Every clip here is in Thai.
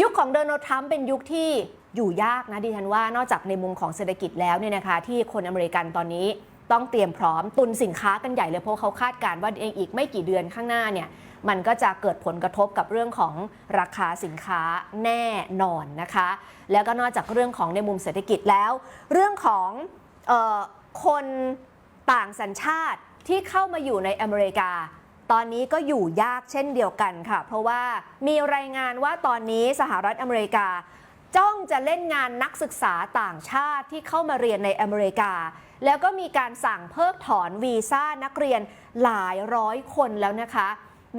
ยุคของโดนัลด์ทรัมป์เป็นยุคที่อยู่ยากนะดิฉันว่านอกจากในมุมของเศรษฐกิจแล้วเนี่ยนะคะ ที่คนอเมริกันตอนนี้ต้องเตรียมพร้อมตุนสินค้ากันใหญ่เลยเพราะเขาคาดการณ์ว่าเองอีกไม่กี่เดือนข้างหน้าเนี่ยมันก็จะเกิดผลกระทบกับเรื่องของราคาสินค้าแน่นอนนะคะ แล้วก็นอกจากเรื่องของในมุมเศรษฐกิจแล้ว เรื่องของออคนต่างสัญชาติที่เข้ามาอยู่ในอเมริกา ตอนนี้ก็อยู่ยากเช่นเดียวกันค่ะ เพราะว่ามีรายงานว่าตอนนี้สหรัฐอเมริกา จ้องจะเล่นงานนักศึกษาต่างชาติที่เข้ามาเรียนในอเมริกา แล้วก็มีการสั่งเพิกถอนวีซ่านักเรียนหลายร้อยคนแล้วนะคะ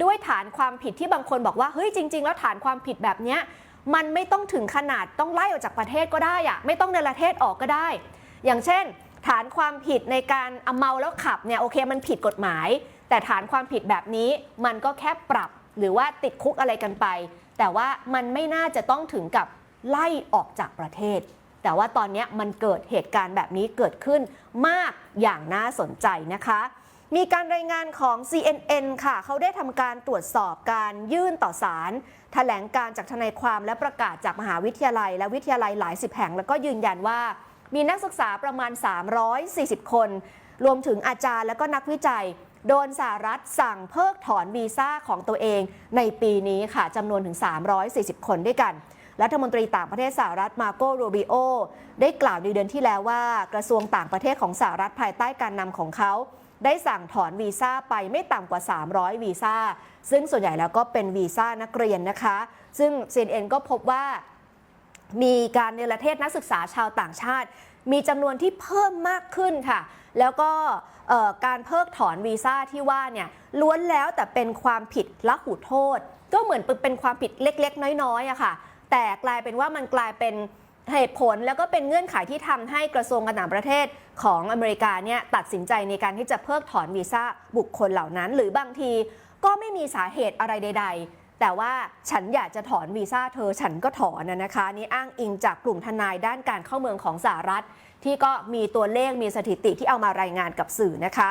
ด้วยฐานความผิดที่บางคนบอกว่าเฮ้ยจริง ๆ แล้วฐานความผิดแบบเนี้ยมันไม่ต้องถึงขนาดต้องไล่ออกจากประเทศก็ได้อะไม่ต้องในประเทศออกก็ได้ อย่างเช่น ฐานความผิดในการเอาเมาแล้วขับเนี่ยโอเคมันผิดกฎหมาย แต่ฐานความผิดแบบนี้มันก็แค่ปรับหรือว่าติดคุกอะไรกันไป แต่ว่ามันไม่น่าจะต้องถึงกับไล่ออกจากประเทศ แต่ว่าตอนนี้มันเกิดเหตุการณ์แบบนี้เกิดขึ้นมากอย่างน่าสนใจนะคะ มีการรายงานของ CNN ค่ะ เขาได้ทำการตรวจสอบการยื่นต่อศาลแถลงการจากทนายความและประกาศจากมหาวิทยาลัย และวิทยาลัยหลายสิบแห่ง แล้วก็ยืนยันว่า มีนักศึกษาประมาณ 340 คน รวมถึงอาจารย์และก็นักวิจัย โดนสหรัฐสั่งเพิกถอนวีซ่าของตัวเองในปีนี้ค่ะจำนวนถึง 340 คนด้วยกันรัฐมนตรีต่างประเทศสหรัฐมาโกโรบิโอได้กล่าวในเดือนที่แล้วว่ากระทรวงต่างประเทศของสหรัฐภายใต้การนำของเขา ได้สั่งถอนวีซ่าไปไม่ต่ำกว่า 300 วีซ่า ซึ่งส่วนใหญ่แล้วก็เป็นวีซ่านักเรียนนะคะ ซึ่ง CNN ก็พบว่า มีการเนรเทศนักศึกษาชาวต่างชาติ มีจำนวนที่เพิ่มมากขึ้นค่ะ แล้วก็การเพิกถอนวีซ่าที่ว่าเนี่ยล้วนแล้วแต่เป็นความผิดละหูโทษ ก็เหมือนเป็นความผิดเล็กๆ น้อยๆอะค่ะ แต่กลายเป็นว่ามันกลายเป็นเหตุผลแล้วก็เป็นเงื่อนไขที่ทำให้กระทรวงการต่างประเทศของอเมริกาเนี่ยตัดสินใจในการที่จะเพิกถอนวีซ่าบุคคลเหล่านั้น หรือบางทีก็ไม่มีสาเหตุอะไรใด ๆ แต่ว่าฉันอยากจะถอนวีซ่าเธอฉันก็ถอนนะคะนี่อ้างอิงจากกลุ่มทนายด้านการเข้าเมืองของสหรัฐ ที่ก็มีตัวเลขมีสถิติที่เอามารายงานกับสื่อนะคะ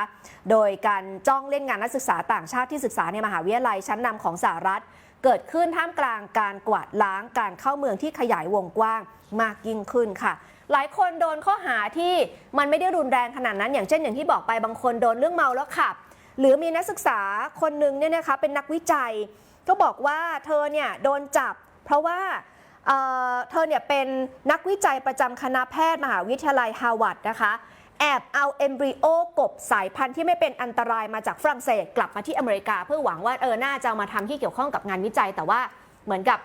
โดยการจ้องเล่นงานนักศึกษาต่างชาติที่ศึกษาในมหาวิทยาลัยชั้นนำของสหรัฐ เกิดขึ้นท่ามกลางการกวาดล้างการเข้าเมืองที่ขยายวงกว้างมากยิ่งขึ้นค่ะหลายคนโดนข้อหาที่มันไม่ได้รุนแรงขนาดนั้น อย่างเช่นอย่างที่บอกไปบางคนโดนเรื่องเมาแล้วขับ หรือมีนักศึกษาคนหนึ่งเนี่ยนะคะเป็นนักวิจัย ก็บอกว่าเธอเนี่ยโดนจับ เพราะว่าเเธอเนี่ยเป็นนักวิจัยประจำคณะแพทย์มหาวิทยาลัยฮาวาดนะคะแอบเอาเอมบริโอกบสายพันธุ์ที่ไม่เป็นอันตรายมาจากฝรั่งเศสกลับมาที่อเมริกา เพื่อหวังว่าเออน่าจะมาทำที่เกี่ยวข้องกับงานวิจัย แต่ว่าเหมือนกับ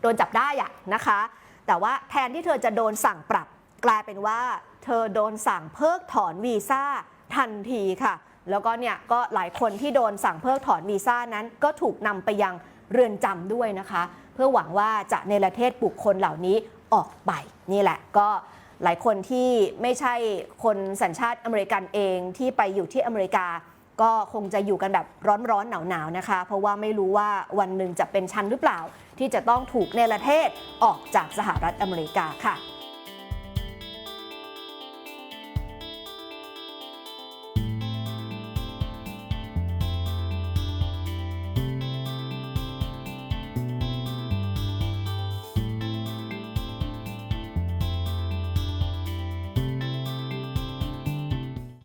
โดนจับได้อะนะคะ แต่ว่าแทนที่เธอจะโดนสั่งปรับ กลายเป็นว่า เธอโดนสั่งเพิกถอนวีซ่าทันทีค่ะ แล้วก็เนี่ยก็หลายคนที่โดนสั่งเพิกถอนวีซ่านั้นก็ถูกนำไปยังเรือนจำด้วยนะคะ เพื่อหวังว่าจะเนรเทศบุคคลเหล่านี้ออกไปนี่แหละก็หลายคนที่ไม่ใช่คนสัญชาติอเมริกันเองที่ไปอยู่ที่อเมริกา ก็คงจะอยู่กันแบบร้อนๆหนาวๆนะคะ เพราะว่าไม่รู้ว่าวันหนึ่งจะเป็นชั้นหรือเปล่า ที่จะต้องถูกเนรเทศออกจากสหรัฐอเมริกาค่ะ